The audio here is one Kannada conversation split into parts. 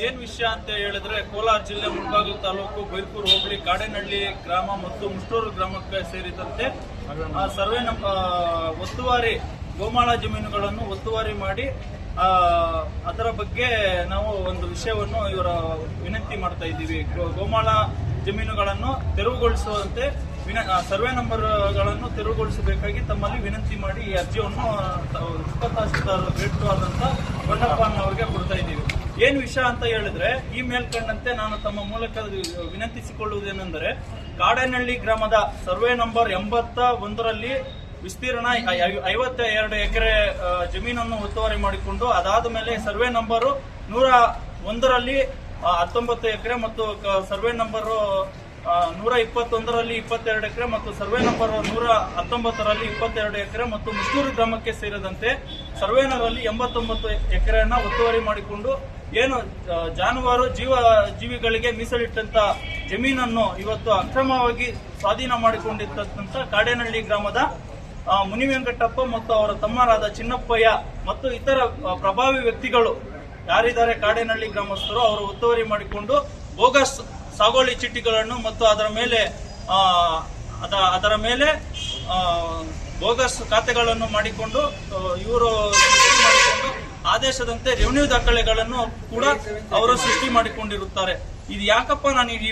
ಏನ್ ವಿಷಯ ಅಂತ ಹೇಳಿದ್ರೆ ಕೋಲಾರ ಜಿಲ್ಲೆ ಮುಳಬಾಗಿಲು ತಾಲೂಕು ಬೈರ್ಪುರ್ ಹೋಬಳಿ ಕಾಡೇನಹಳ್ಳಿ ಗ್ರಾಮ ಮತ್ತು ಮುಷ್ಟೂರು ಗ್ರಾಮಕ್ಕೆ ಸೇರಿದಂತೆ ಆ, ಸರ್ವೆ ನಮ್ಮ ಒತ್ತುವಾರಿ ಗೋಮಾಳ ಜಮೀನುಗಳನ್ನು ಒತ್ತುವಾರಿ ಮಾಡಿ ಅದರ ಬಗ್ಗೆ ನಾವು ಒಂದು ವಿಷಯವನ್ನು ಇವರ ವಿನಂತಿ ಮಾಡ್ತಾ ಇದ್ದೀವಿ. ಗೋಮಾಳ ಜಮೀನುಗಳನ್ನು ತೆರವುಗೊಳಿಸುವಂತೆ ವಿನ ಸರ್ವೆ ನಂಬರ್ಗಳನ್ನು ತೆರವುಗೊಳಿಸಬೇಕಾಗಿ ತಮ್ಮಲ್ಲಿ ವಿನಂತಿ ಮಾಡಿ ಈ ಅರ್ಜಿಯನ್ನು ತ- ಉಪತಹಸೀಲ್ದಾರ್ ಭೇಟು ಏನ್ ವಿಷಯ ಅಂತ ಹೇಳಿದ್ರೆ, ಈ ಮೇಲ್ಕಂಡಂತೆ ನಾನು ತಮ್ಮ ಮೂಲಕ ವಿನಂತಿಸಿಕೊಳ್ಳುವುದೇನೆಂದರೆ, ಕಾಡನಹಳ್ಳಿ ಗ್ರಾಮದ ಸರ್ವೆ ನಂಬರ್ ಎಂಬತ್ತ ಒಂದರಲ್ಲಿ ವಿಸ್ತೀರ್ಣ ಐವತ್ತ ಎರಡು ಎಕರೆ ಜಮೀನನ್ನು ಒತ್ತುವರಿ ಮಾಡಿಕೊಂಡು, ಅದಾದ ಮೇಲೆ ಸರ್ವೆ ನಂಬರು ನೂರ ಒಂದರಲ್ಲಿ ಹತ್ತೊಂಬತ್ತು ಎಕರೆ ಮತ್ತು ಸರ್ವೆ ನಂಬರು ನೂರ ಇಪ್ಪತ್ತೊಂದರಲ್ಲಿ ಇಪ್ಪತ್ತೆರಡು ಎಕರೆ ಮತ್ತು ಸರ್ವೆ ನಂಬರ್ ನೂರ ಹತ್ತೊಂಬತ್ತರಲ್ಲಿ ಇಪ್ಪತ್ತೆರಡು ಎಕರೆ ಮತ್ತು ಮುಷ್ಟೂರು ಗ್ರಾಮಕ್ಕೆ ಸೇರಿದಂತೆ ಸರ್ವೇನರಲ್ಲಿ ಎಂಬತ್ತೊಂಬತ್ತು ಎಕರೆಯನ್ನ ಒತ್ತುವರಿ ಮಾಡಿಕೊಂಡು ಏನು ಜಾನುವಾರು ಜೀವ, ಜೀವಿಗಳಿಗೆ ಮೀಸಲಿಟ್ಟಂತ ಜಮೀನನ್ನು ಇವತ್ತು ಅಕ್ರಮವಾಗಿ ಸ್ವಾಧೀನ ಮಾಡಿಕೊಂಡಿರ್ತಕ್ಕಂಥ ಕಾಡೇನಹಳ್ಳಿ ಗ್ರಾಮದ ಮುನಿವೆಂಕಟಪ್ಪ ಮುನಿ ವೆಂಕಟಪ್ಪ ಮತ್ತು ಅವರ ತಮ್ಮರಾದ ಚಿನ್ನಪ್ಪಯ್ಯ ಮತ್ತು ಇತರ ಪ್ರಭಾವಿ ವ್ಯಕ್ತಿಗಳು ಯಾರಿದ್ದಾರೆ ಕಾಡೇನಹಳ್ಳಿ ಗ್ರಾಮಸ್ಥರು, ಅವರು ಒತ್ತುವರಿ ಮಾಡಿಕೊಂಡು ಬೋಗಸ್ ಸಾಗೋಳಿ ಚೀಟಿಗಳನ್ನು ಮತ್ತು ಅದರ ಮೇಲೆ ಅದ, ಅದರ ಮೇಲೆ ಬೋಗಸ್ ಖಾತೆಗಳನ್ನು ಮಾಡಿಕೊಂಡು ಇವರು ಆದೇಶದಂತೆ ರೆವಿನ್ಯೂ ದಾಖಲೆಗಳನ್ನು ಕೂಡ ಅವರು ಸೃಷ್ಟಿ ಮಾಡಿಕೊಂಡಿರುತ್ತಾರೆ. ಇದು ಯಾಕಪ್ಪ ನಾನು ಈ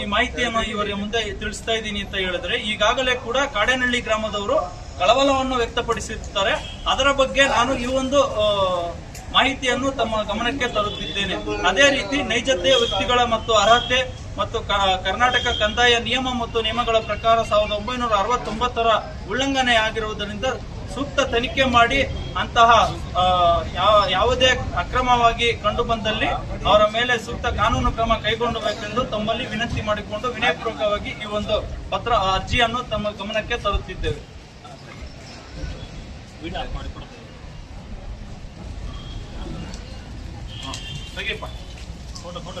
ಈ ಮಾಹಿತಿಯನ್ನು ಇವರ ಮುಂದೆ ತಿಳಿಸ್ತಾ ಇದ್ದೀನಿ ಅಂತ ಹೇಳಿದ್ರೆ, ಈಗಾಗಲೇ ಕೂಡ ಕಾಡೇನಹಳ್ಳಿ ಗ್ರಾಮದವರು ಕಳವಳವನ್ನು ವ್ಯಕ್ತಪಡಿಸಿರುತ್ತಾರೆ. ಅದರ ಬಗ್ಗೆ ನಾನು ಈ ಒಂದು ಮಾಹಿತಿಯನ್ನು ತಮ್ಮ ಗಮನಕ್ಕೆ ತರುತ್ತಿದ್ದೇನೆ. ಅದೇ ರೀತಿ ನೈಜತೆಯ ವ್ಯಕ್ತಿಗಳ ಮತ್ತು ಅರ್ಹತೆ ಮತ್ತು ಕರ್ನಾಟಕ ಕಂದಾಯ ನಿಯಮ ಮತ್ತು ನಿಯಮಗಳ ಪ್ರಕಾರ ಸಾವಿರದ ಒಂಬೈನೂರ ಅರವತ್ತೊಂಬತ್ತರ ಉಲ್ಲಂಘನೆ ಆಗಿರುವುದರಿಂದ ಸೂಕ್ತ ತನಿಖೆ ಮಾಡಿ ಅಂತಹ ಯಾವುದೇ ಅಕ್ರಮವಾಗಿ ಕಂಡು ಬಂದಲ್ಲಿ ಅವರ ಮೇಲೆ ಸೂಕ್ತ ಕಾನೂನು ಕ್ರಮ ಕೈಗೊಳ್ಳಬೇಕೆಂದು ತಮ್ಮಲ್ಲಿ ವಿನಂತಿ ಮಾಡಿಕೊಂಡು ವಿನಯಪೂರ್ವಕವಾಗಿ ಈ ಒಂದು ಪತ್ರ ಅರ್ಜಿಯನ್ನು ತಮ್ಮ ಗಮನಕ್ಕೆ ತರುತ್ತಿದ್ದೇವೆ. Photo photo